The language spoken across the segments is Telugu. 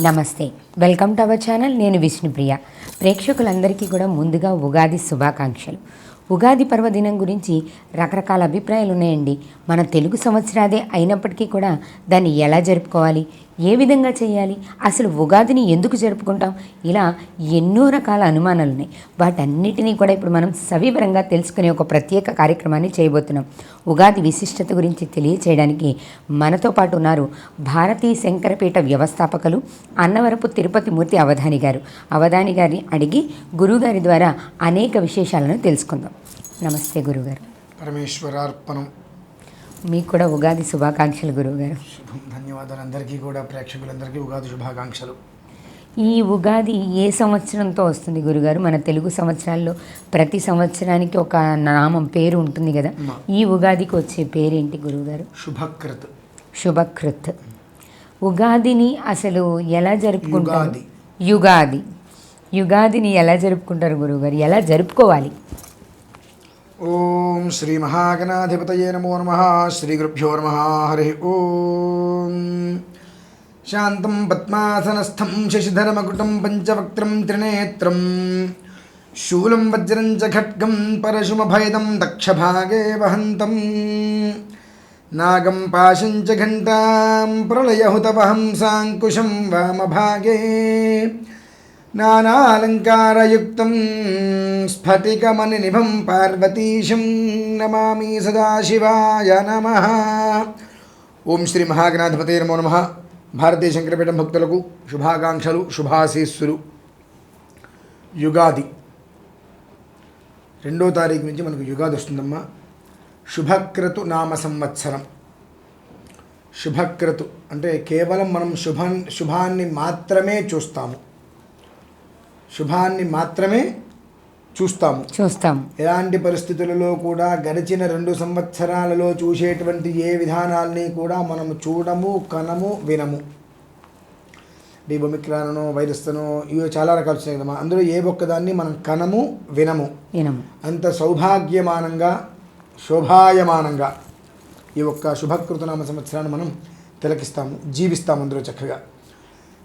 నమస్తే. Welcome to our channel. నేను విష్ణుప్రియ. ప్రేక్షకులందరికీ కూడా ముందుగా ఉగాది శుభాకాంక్షలు. ఉగాది పర్వదినం గురించి రకరకాల అభిప్రాయాలు ఉన్నాయండి మన తెలుగు సంవత్సరాదే అయినప్పటికీ కూడా దాన్ని ఎలా జరుపుకోవాలి? ఏ విధంగా చేయాలి? అసలు ఉగాదిని ఎందుకు జరుపుకుంటాం? ఇలా ఎన్నో రకాల అనుమానాలు ఉన్నాయి. వాటన్నిటినీ కూడా ఇప్పుడు మనం సవివరంగా తెలుసుకునే ఒక ప్రత్యేక కార్యక్రమాన్ని చేయబోతున్నాం. ఉగాది విశిష్టత గురించి తెలియచేయడానికి మనతో పాటు ఉన్నారు భారతీయ శంకరపీఠ వ్యవస్థాపకులు అన్నవరపు తిరుపతి మూర్తి అవధాని గారు. అవధాని గారిని అడిగి గురువుగారి ద్వారా అనేక విశేషాలను తెలుసుకుందాం. నమస్తే గురుగారు పరమేశ్వరార్పణం. మీకు కూడా ఉగాది శుభాకాంక్షలు గురువుగారు. ధన్యవాదాలు అందరికీ కూడా ప్రేక్షకులందరికీ ఉగాది శుభాకాంక్షలు. ఈ ఉగాది ఏ సంవత్సరంతో వస్తుంది గురుగారు మన తెలుగు సంవత్సరాల్లో ప్రతి సంవత్సరానికి ఒక నామం పేరు ఉంటుంది కదా. ఈ ఉగాదికి వచ్చే పేరేంటి గురువుగారు? శుభకృత్. శుభకృత్. ఉగాదిని అసలు ఎలా జరుపుకుంటారు? యుగాది. యుగాది. యుగాదిని ఎలా జరుపుకుంటారు గురువుగారు? ఎలా జరుపుకోవాలి? ఓం శ్రీ మహాగణాధిపతయే నమో నమ. శ్రీ గురుభ్యో నమ. హరి ఓం. శాంతం పద్మాసనస్థం శశిధరమకుటం పంచవక్త్రం త్రినేత్రం. శూలం వజ్రం చ ఖడ్గం పరశుమభయదం దక్షభాగే వహంతం. నాగం పాశం చ ఘంటాం ప్రళయహుతవహం సాంకుశం వామభాగే. నానాలంకారయుక్తం స్ఫటికమణినిభం పార్వతీశం నమామి సదాశివాయ నమ. ఓం శ్రీ మహాగణాధిపతే నమో నమ. భారతీయ శంకరపీఠం భక్తులకు శుభాకాంక్షలు శుభాశీస్సులు. యుగాది. రెండో తారీఖు నుంచి మనకు యుగాది వస్తుందమ్మా. శుభక్రతు నామ సంవత్సరం. శుభక్రతు అంటే కేవలం మనం శుభాన్ శుభాన్ని మాత్రమే చూస్తాము. శుభాన్ని మాత్రమే చూస్తాము. చూస్తాం ఎలాంటి పరిస్థితులలో కూడా గడిచిన రెండు సంవత్సరాలలో చూసేటువంటి ఏ విధానాల్ని కూడా మనం చూడము కనము వినము. ఈ భూమిక్రానో వైరస్తనో ఇవో చాలా రకాలు వచ్చినాయి కదమ్మా. అందులో ఏ ఒక్కదాన్ని మనం కనము వినము. వినము. అంత సౌభాగ్యమానంగా శోభాయమానంగా ఈ ఒక్క శుభకృతనామ సంవత్సరాన్ని మనం తిలకిస్తాము జీవిస్తాము అందులో చక్కగా.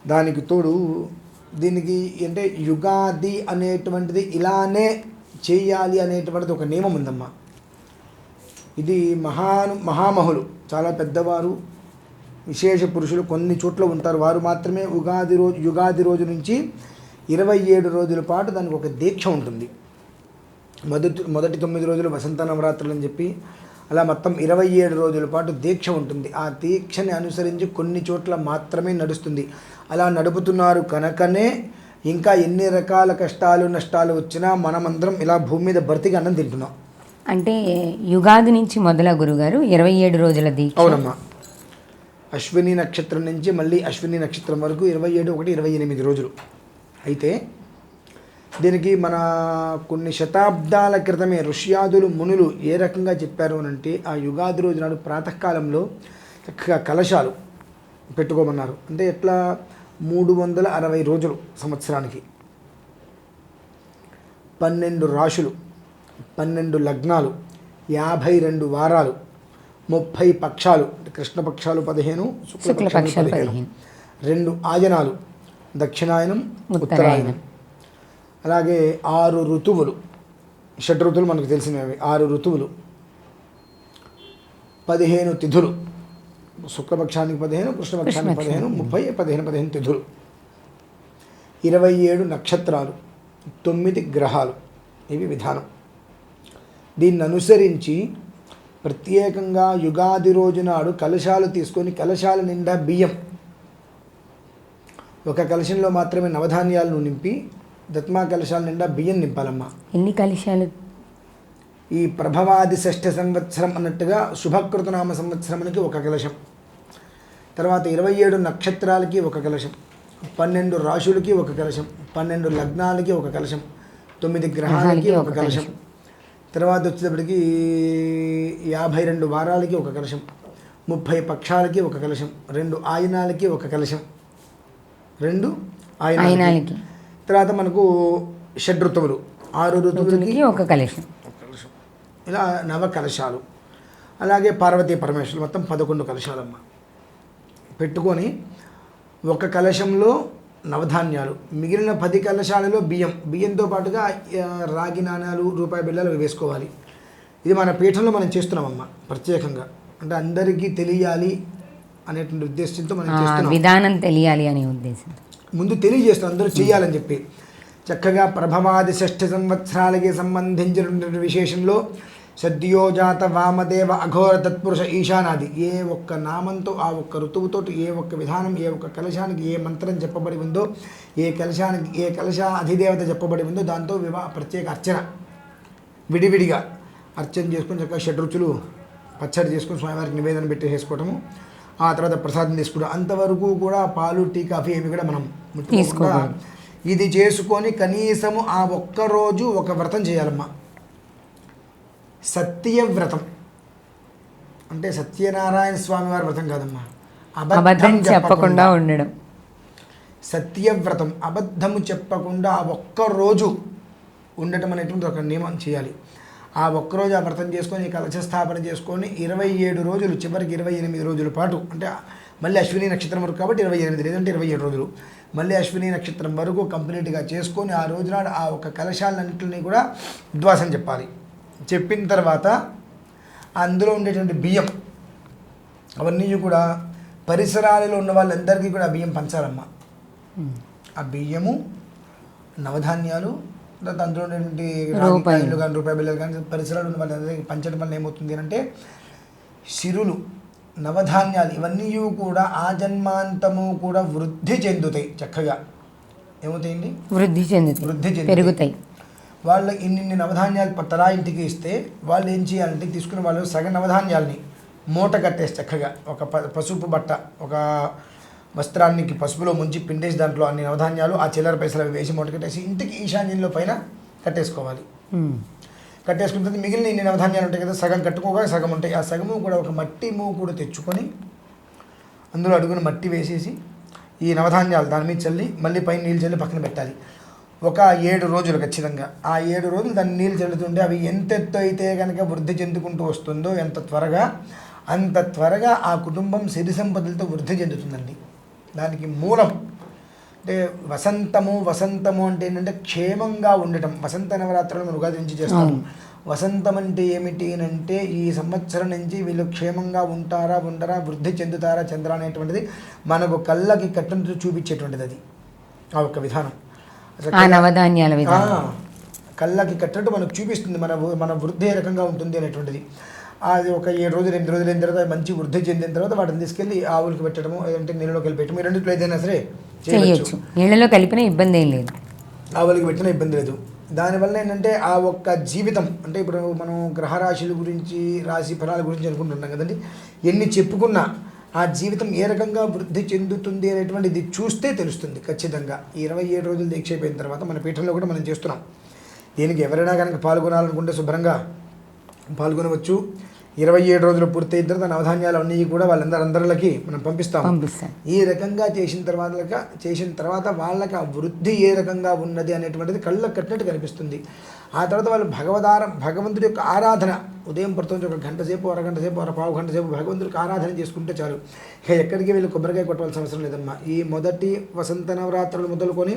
దానికి తోడు దీనికి అంటే యుగాది అనేటువంటిది ఇలానే చేయాలి అనేటువంటిది ఒక నియమం ఉందమ్మా. ఇది మహాను మహామహులు చాలా పెద్దవారు విశేష పురుషులు కొన్ని చోట్ల ఉంటారు. వారు మాత్రమే ఉగాది రోజు యుగాది రోజు నుంచి ఇరవై ఏడు రోజుల పాటు దానికి ఒక దీక్ష ఉంటుంది. మొదటి మొదటి తొమ్మిది రోజులు వసంత నవరాత్రులు అని చెప్పి అలా మొత్తం ఇరవై ఏడు రోజుల పాటు దీక్ష ఉంటుంది. ఆ దీక్షని అనుసరించి కొన్ని చోట్ల మాత్రమే నడుస్తుంది. అలా నడుపుతున్నారు కనుకనే ఇంకా ఎన్ని రకాల కష్టాలు నష్టాలు వచ్చినా మనమందరం ఇలా భూమి మీద భర్తీగా అన్నం తింటున్నాం. అంటే యుగాది నుంచి మొదల గురుగారు ఇరవై ఏడు రోజుల దీక్ష. అవునమ్మా. అశ్విని నక్షత్రం నుంచి మళ్ళీ అశ్విని నక్షత్రం వరకు ఇరవై ఏడు ఒకటి ఇరవై ఎనిమిది రోజులు. అయితే దీనికి మన కొన్ని శతాబ్దాల క్రితమే ఋష్యాదులు మునులు ఏ రకంగా చెప్పారు అని అంటే ఆ యుగాది రోజు నాడు ప్రాతకాలంలో చక్కగా కలశాలు పెట్టుకోమన్నారు అంటే ఎట్లా మూడు వందల అరవై రోజులు సంవత్సరానికి పన్నెండు రాశులు పన్నెండు లగ్నాలు యాభై రెండు వారాలు ముప్పై పక్షాలు అంటే కృష్ణ పక్షాలు పదిహేను శుక్ల పక్షాలు పదిహేను. రెండు ఆయనాలు దక్షిణాయనం ఉత్తరాయణం. అలాగే ఆరు ఋతువులు. షడ్ ఋతువులు మనకు తెలిసినవి. ఆరు ఋతువులు. పదిహేను తిథులు. శుక్లపక్షానికి పదిహేను కృష్ణపక్షానికి పదిహేను ముప్పై పదిహేను పదిహేను తిథులు. ఇరవై ఏడు నక్షత్రాలు. తొమ్మిది గ్రహాలు. ఇవి విధానం. దీన్ని అనుసరించి ప్రత్యేకంగా యుగాది రోజు నాడు కలశాలు తీసుకొని కలశాల నిండా బియ్యం. ఒక కలశంలో మాత్రమే నవధాన్యాలను నింపి దత్మా కలశాల నిండా బియ్యం నింపాలమ్మా. ఎన్ని కలశాలు? ఈ ప్రభవాది షష్ఠ సంవత్సరం అన్నట్టుగా శుభకృతనామ సంవత్సరానికి ఒక కలశం. తర్వాత ఇరవై ఏడు నక్షత్రాలకి ఒక కలశం. పన్నెండు రాశులకి ఒక కలశం. పన్నెండు లగ్నాలకి ఒక కలశం. తొమ్మిది గ్రహాలకి ఒక కలశం. తర్వాత వచ్చేటప్పటికి యాభై రెండు వారాలకి ఒక కలశం. ముప్పై పక్షాలకి ఒక కలశం. రెండు ఆయనాలకి ఒక కలశం. రెండు ఆయనాలకి. ఆయనాలకి. తర్వాత మనకు షడ్ ఋతువులు. ఆరు ఋతువులకి ఒక కలశం. ఇలా నవ కలశాలు. అలాగే పార్వతీ పరమేశ్వరులు మొత్తం పదకొండు కలశాలమ్మ. పెట్టుకొని ఒక కలశంలో నవధాన్యాలు. మిగిలిన పది కలశాలలో బియ్యం. బియ్యంతో పాటుగా రాగి నాణాలు రూపాయి బిళ్ళలు వేసుకోవాలి. ఇది మన పీఠంలో మనం చేస్తున్నామమ్మా ప్రత్యేకంగా. అంటే అందరికీ తెలియాలి అనేటువంటి ఉద్దేశంతో మనం విధానం తెలియాలి అనే ఉద్దేశం ముందు తెలియజేస్తాం అందరూ చేయాలని చెప్పి. చక్కగా ప్రభవాది షష్ఠ సంవత్సరాలకి సంబంధించినటువంటి విశేషంలో సద్యోజాత వామదేవ అఘోర తత్పురుష ఈశానాది. ఏ ఒక్క నామంతో ఆ ఒక్క ఋతువుతో ఏ ఒక్క విధానం ఏ ఒక్క కలశానికి ఏ మంత్రం చెప్పబడి ఉందో ఏ కలశానికి ఏ కలశ అధిదేవత చెప్పబడి ఉందో దాంతో వివా ప్రత్యేక అర్చన. విడివిడిగా అర్చన చేసుకుని చక్కగా షడ్రుచులు పచ్చడి చేసుకుని స్వామివారికి నివేదన పెట్టి చేసుకోవటము ఆ తర్వాత ప్రసాదం తీసుకోవడం అంతవరకు కూడా పాలు టీ కాఫీ ఏమి కూడా మనం తీసుకోకూడదు. ఇది చేసుకొని కనీసము ఆ ఒక్క రోజు ఒక వ్రతం చేయాలమ్మా. సత్యవ్రతం అంటే సత్యనారాయణ స్వామి వారి వ్రతం కాదమ్మా. అబద్ధం చెప్పకుండా. ఉండడం. సత్యవ్రతం అబద్ధము చెప్పకుండా ఆ ఒక్క రోజు ఉండటం అనేటువంటి ఒక నియమం చేయాలి. ఆ ఒక్కరోజు ఆ వ్రతం చేసుకొని కలశ స్థాపన చేసుకొని ఇరవై ఏడు రోజులు చివరికి ఇరవై ఎనిమిది రోజుల పాటు అంటే మళ్ళీ అశ్విని నక్షత్రం వరకు కాబట్టి ఇరవై ఎనిమిది లేదంటే ఇరవై ఏడు రోజులు మళ్ళీ అశ్విని నక్షత్రం వరకు కంప్లీట్గా చేసుకొని ఆ రోజునాడు ఆ ఒక కలశాలన్నింటినీ కూడా ఉద్వాసం చెప్పాలి. చెప్పిన తర్వాత అందులో ఉండేటువంటి బియ్యం అవన్నీ కూడా పరిసరాలలో ఉన్న వాళ్ళందరికీ కూడా బియ్యం పంచాలమ్మా. ఆ బియ్యము నవధాన్యాలు అందులో ఉన్నటువంటి రూపాయలు. కానీ రూపాయి బిళ్ళలు కానీ పరిసరాలు పంచడం వల్ల ఏమవుతుంది అంటే సిరులు నవధాన్యాలు ఇవన్నీ కూడా ఆ జన్మాంతము కూడా వృద్ధి చెందుతాయి చక్కగా ఏమవుతాయండి వృద్ధి చెందుతాయి వృద్ధి. పెరుగుతాయి వాళ్ళ ఇన్ని నవధాన్యాలు తలా ఇంటికి ఇస్తే వాళ్ళు ఏం చేయాలంటే తీసుకున్న వాళ్ళు సగం నవధాన్యాల్ని మూట కట్టేసి చక్కగా ఒక ప పసుపు బట్ట ఒక వస్త్రానికి పసుపులో ముంచి పిండేసి దాంట్లో అన్ని నవధాన్యాలు ఆ చిల్లర పైసలు అవి వేసి మూట కట్టేసి ఇంటికి ఈశాన్యంలో పైన కట్టేసుకోవాలి. కట్టేసుకున్న తర్వాత మిగిలిన ఇన్ని నవధాన్యాలు ఉంటాయి కదా సగం కట్టుకోగా సగం ఉంటాయి. ఆ సగము కూడా ఒక మట్టి మూగు కూడా తెచ్చుకొని అందులో అడుగున మట్టి వేసేసి ఈ నవధాన్యాలు దాని మీద చల్లి మళ్ళీ పైన నీళ్ళు చల్లి పక్కన పెట్టాలి. ఒక ఏడు రోజులు ఖచ్చితంగా. ఆ ఏడు రోజులు దాన్ని నీళ్ళు చల్లుతుంటే అవి ఎంత ఎత్తు అయితే కనుక వృద్ధి చెందుకుంటూ వస్తుందో ఎంత త్వరగా అంత త్వరగా ఆ కుటుంబం సిరి సంపదలతో వృద్ధి చెందుతుందండి. దానికి మూలం. అంటే వసంతము వసంతము అంటే ఏంటంటే క్షేమంగా ఉండటం. వసంత నవరాత్రులు మనం ఉగాది నుంచి చేస్తాము. వసంతం అంటే ఏమిటి అని అంటే ఈ సంవత్సరం నుంచి వీళ్ళు క్షేమంగా ఉంటారా ఉండరా వృద్ధి చెందుతారా చెందరా అనేటువంటిది మనకు కళ్ళకి కట్టినట్టు చూపించేటువంటిది అది. ఆ ఒక్క విధానం. నవధాన్యాల కళ్ళకి కట్టినట్టు మనకు చూపిస్తుంది. మన మన వృద్ధి ఏ రకంగా ఉంటుంది అనేటువంటిది. అది ఒక ఏడు రోజులు ఎనిమిది రోజులు అయిన తర్వాత మంచి వృద్ధి చెందిన తర్వాత వాటిని తీసుకెళ్ళి ఆవులకి పెట్టడము లేదంటే నీళ్ళలోకి వెళ్ళి పెట్టడం ఈ రెండిట్లో ఏదైనా సరే చేయొచ్చు. నీళ్ళలో కలిపిన ఇబ్బంది ఏం లేదు. ఆవులకి పెట్టిన ఇబ్బంది లేదు. దానివల్ల ఏంటంటే ఆ ఒక్క జీవితం అంటే ఇప్పుడు మనం గ్రహరాశుల గురించి రాశి ఫలాల గురించి అనుకుంటున్నాం కదండి. ఎన్ని చెప్పుకున్నా ఆ జీవితం ఏ రకంగా వృద్ధి చెందుతుంది అనేటువంటిది చూస్తే తెలుస్తుంది ఖచ్చితంగా. ఈ ఇరవై ఏడు రోజులు దీక్ష అయిపోయిన తర్వాత మన పీఠంలో కూడా మనం చేస్తున్నాం. దీనికి ఎవరైనా కనుక పాల్గొనాలనుకుంటే శుభ్రంగా పాల్గొనవచ్చు. ఇరవై ఏడు రోజులు పూర్తయిన తర్వాత నవధాన్యాలు అన్నీ కూడా వాళ్ళందరూ అందరికీ మనం పంపిస్తాం. ఈ రకంగా చేసిన తర్వాత చేసిన తర్వాత వాళ్ళకి ఆ వృద్ధి ఏ రకంగా ఉన్నది అనేటువంటిది కళ్ళకు కట్టినట్టు కనిపిస్తుంది. ఆ తర్వాత వాళ్ళు భగవదార భగవంతుడి యొక్క ఆరాధన ఉదయం ప్రతి ఒక గంట సేపు అరగంట సేపు అర పావు గంట సేపు భగవంతుడికి ఆరాధన చేసుకుంటే చాలు. ఇక ఎక్కడికి వెళ్ళి కొబ్బరికాయ కొట్టవలసిన అవసరం లేదమ్మా. ఈ మొదటి వసంత నవరాత్రులు మొదలుకొని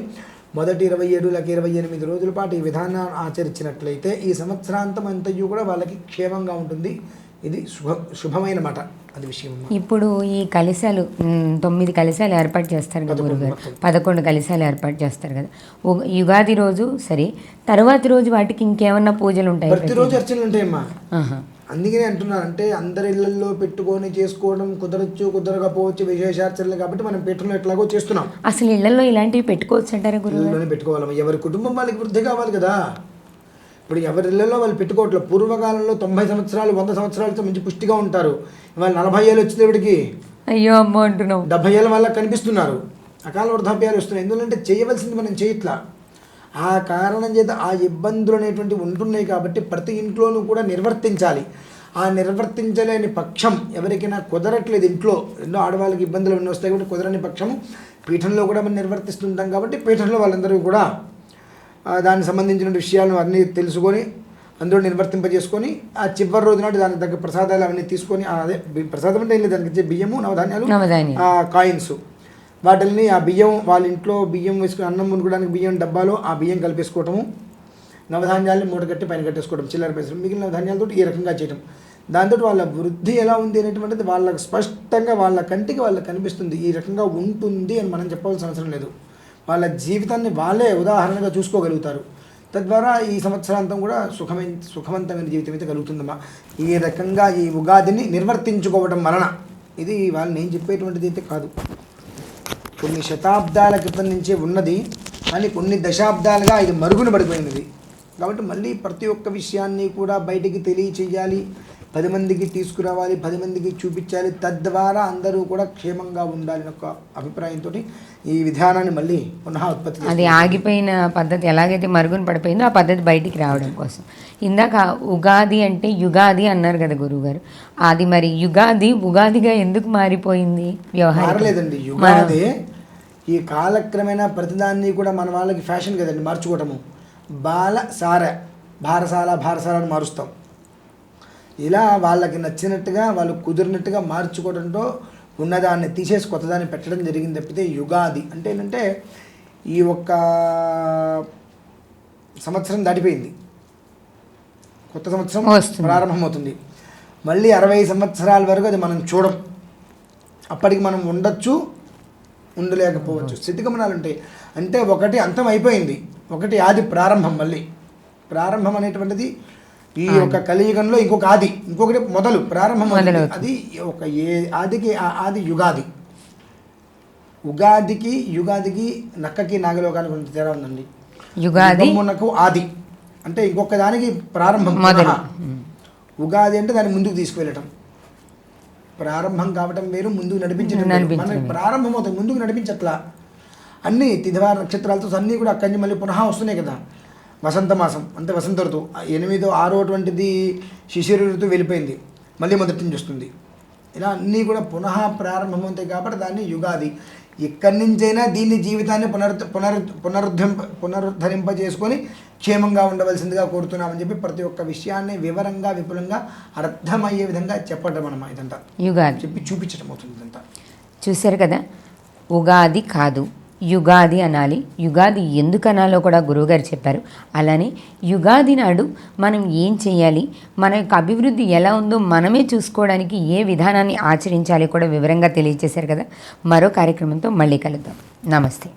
మొదటి ఇరవై ఏడు లేక ఇరవై ఎనిమిది రోజుల పాటు ఈ విధానాన్ని ఆచరించినట్లయితే ఈ సంవత్సరాంతం అంతయు కూడా వాళ్ళకి క్షేమంగా ఉంటుంది ఇది శుభ శుభమైన మాట అది విషయం. ఇప్పుడు ఈ కలిశాలు తొమ్మిది కలిశాలు ఏర్పాటు చేస్తారు కదా గురుగారు. పదకొండు కలిశాలు ఏర్పాటు చేస్తారు కదా యుగాది రోజు సరే తర్వాతి రోజు వాటికి ఇంకేమన్నా పూజలు ఉంటాయి ప్రతిరోజు అర్చనలు ఉంటాయమ్మా. అందుకనే అంటున్నాను అంటే అందరి ఇళ్ళలో పెట్టుకొని చేసుకోవడం కుదరచ్చు కుదరకపోవచ్చు విశేషార్చనలు కాబట్టి మనం పీఠంలో ఎట్లాగో చేస్తున్నాం. అసలు ఇళ్ళలో ఇలాంటివి పెట్టుకోవచ్చు అంటారా ఇళ్ళలోనే పెట్టుకోవాలి. ఎవరి కుటుంబం వాళ్ళకి వృద్ధి కావాలి కదా. ఇప్పుడు ఎవరి ఇళ్ళలో వాళ్ళు పెట్టుకోవట్లేదు పూర్వకాలంలో తొంభై సంవత్సరాలు వంద సంవత్సరాలతో మంచి పుష్టిగా ఉంటారు. ఇవాళ నలభై ఏళ్ళు వచ్చేటప్పటికి అయ్యో అమ్మో అంటున్నావు. డెబ్బై ఏళ్ళ వాళ్ళకి కనిపిస్తున్నారు. అకాల వృద్ధాప్యాలు వస్తున్నాయి. ఎందుకంటే చేయవలసింది మనం చేయట్లా. ఆ కారణం చేత ఆ ఇబ్బందులు అనేటువంటి ఉంటున్నాయి కాబట్టి ప్రతి ఇంట్లోనూ కూడా నిర్వర్తించాలి. ఆ నిర్వర్తించలేని పక్షం ఎవరికైనా కుదరట్లేదు ఇంట్లో. ఎన్నో ఆడవాళ్ళకి ఇబ్బందులు ఎన్నో వస్తాయి కాబట్టి కుదరని పక్షము పీఠంలో కూడా మనం నిర్వర్తిస్తుంటాం కాబట్టి పీఠంలో వాళ్ళందరూ కూడా దానికి సంబంధించిన విషయాలను అన్నీ తెలుసుకొని అందులో నిర్వర్తింపజేసుకొని ఆ చివరి రోజు నాటి దానికి తగ్గ ప్రసాదాలు అవన్నీ తీసుకొని అదే ప్రసాదం అంటే దానికి బియ్యము నవధాన్యాలు నవధాన్యాలు. ఆ కాయిన్స్. వాటిల్ని ఆ బియ్యం వాళ్ళ ఇంట్లో బియ్యం వేసుకుని అన్నం వండుకోవడానికి బియ్యం డబ్బాలో ఆ బియ్యం కలిపేసుకోవటము నవధాన్యాలను మూటగట్టి పైన కట్టేసుకోవడం చిల్లర పైసలు మిగిలిన ధాన్యాలతో ఈ రకంగా చేయడం దాంతో వాళ్ళ వృద్ధి ఎలా ఉంది అనేటువంటిది వాళ్ళకు స్పష్టంగా వాళ్ళ కంటికి వాళ్ళకి కనిపిస్తుంది ఈ రకంగా ఉంటుంది అని మనం చెప్పాల్సిన అవసరం లేదు. వాళ్ళ జీవితాన్ని వాళ్ళే ఉదాహరణగా చూసుకోగలుగుతారు. తద్వారా ఈ సంవత్సరాంతం కూడా సుఖమైన సుఖవంతమైన జీవితం అయితే కలుగుతుందమ్మా. ఈ రకంగా ఈ ఉగాదిని నిర్వర్తించుకోవడం వలన. ఇది వాళ్ళు నేను చెప్పేటువంటిది అయితే కాదు. కొన్ని శతాబ్దాల క్రితం నుంచే ఉన్నది కానీ కొన్ని దశాబ్దాలుగా ఇది మరుగున పడిపోయినది. కాబట్టి మళ్ళీ ప్రతి ఒక్క విషయాన్ని కూడా బయటికి తెలియచేయాలి పది మందికి తీసుకురావాలి పది మందికి చూపించాలి తద్వారా అందరూ కూడా క్షేమంగా ఉండాలని ఒక అభిప్రాయంతో ఈ విధానాన్ని మళ్ళీ పునః ఉత్పత్తి అది. ఆగిపోయిన పద్ధతి ఎలాగైతే మరుగున పడిపోయిందో ఆ పద్ధతి బయటికి రావడం కోసం. ఇందాక ఉగాది అంటే యుగాది అన్నారు కదా గురువుగారు. అది మరి యుగాది ఉగాదిగా ఎందుకు మారిపోయింది వ్యవహారం? మారలేదండి. యుగాదే ఈ కాలక్రమేణా ప్రతిదాన్ని కూడా మన వాళ్ళకి ఫ్యాషన్ కదండి మార్చుకోవటము. బాల సార భారసాల భారసాల అని మారుస్తాం. ఇలా వాళ్ళకి నచ్చినట్టుగా వాళ్ళు కుదిరినట్టుగా మార్చుకోవడంతో ఉన్నదాన్ని తీసేసి కొత్తదాన్ని పెట్టడం జరిగింది తప్పితే యుగాది. అంటే ఏంటంటే ఈ ఒక్క సంవత్సరం దాటిపోయింది. కొత్త సంవత్సరం. ప్రారంభమవుతుంది. మళ్ళీ అరవై సంవత్సరాల వరకు అది మనం చూడం. అప్పటికి మనం ఉండొచ్చు ఉండలేకపోవచ్చు. స్థితిగమనాలు ఉంటాయి అంటే ఒకటి అంతం అయిపోయింది. ఒకటి ఆది ప్రారంభం మళ్ళీ. ప్రారంభం అనేటువంటిది ఈ యొక్క కలియుగంలో ఇంకొక ఆది ఇంకొకటి మొదలు ప్రారంభం. అది ఒక ఏ ఆదికి ఆది యుగాది. ఉగాదికి యుగాదికి నక్కకి నాగలోకానికి కొంత తేడా ఉందండి. యుగాది? ఆది. అంటే ఇంకొక దానికి ప్రారంభం. ఉగాది అంటే దాన్ని ముందుకు తీసుకువెళ్ళటం. ప్రారంభం కావటం వేరు ముందుకు నడిపించడం మనకి. ప్రారంభం అవుతుంది ముందుకు నడిపించట్లా. అన్ని తిదివార నక్షత్రాలతో అన్నీ కూడా అక్కడి నుంచి మళ్ళీ పునః వస్తున్నాయి కదా. వసంత మాసం అంటే వసంత ఋతువు ఎనిమిదో ఆరోటువంటిది శిశిర ఋతువు వెళ్ళిపోయింది. మళ్ళీ మొదటి నుంచి వస్తుంది. ఇలా అన్నీ కూడా పునః ప్రారంభమవుతాయి కాబట్టి దాన్ని యుగాది. ఎక్కడి నుంచైనా దీన్ని జీవితాన్ని పునరు పునరు పునరుద్ధరింప పునరుద్ధరింప చేసుకొని క్షేమంగా ఉండవలసిందిగా కోరుతున్నామని చెప్పి ప్రతి ఒక్క విషయాన్ని వివరంగా విపులంగా అర్థమయ్యే విధంగా చెప్పడం అన్నమా ఇదంతా. యుగాది. చెప్పి చూపించడం అవుతుంది ఇదంతా. చూశారు కదా? ఉగాది కాదు. యుగాది అనాలి. యుగాది ఎందుకు అనాలో కూడా గురువుగారు చెప్పారు. అలానే యుగాది నాడు మనం ఏం చేయాలి? మన యొక్క అభివృద్ధి ఎలా ఉందో మనమే చూసుకోవడానికి ఏ విధానాన్ని ఆచరించాలి కూడా వివరంగా తెలియజేశారు కదా. మరో కార్యక్రమంతో మళ్ళీ కలుద్దాం. నమస్తే.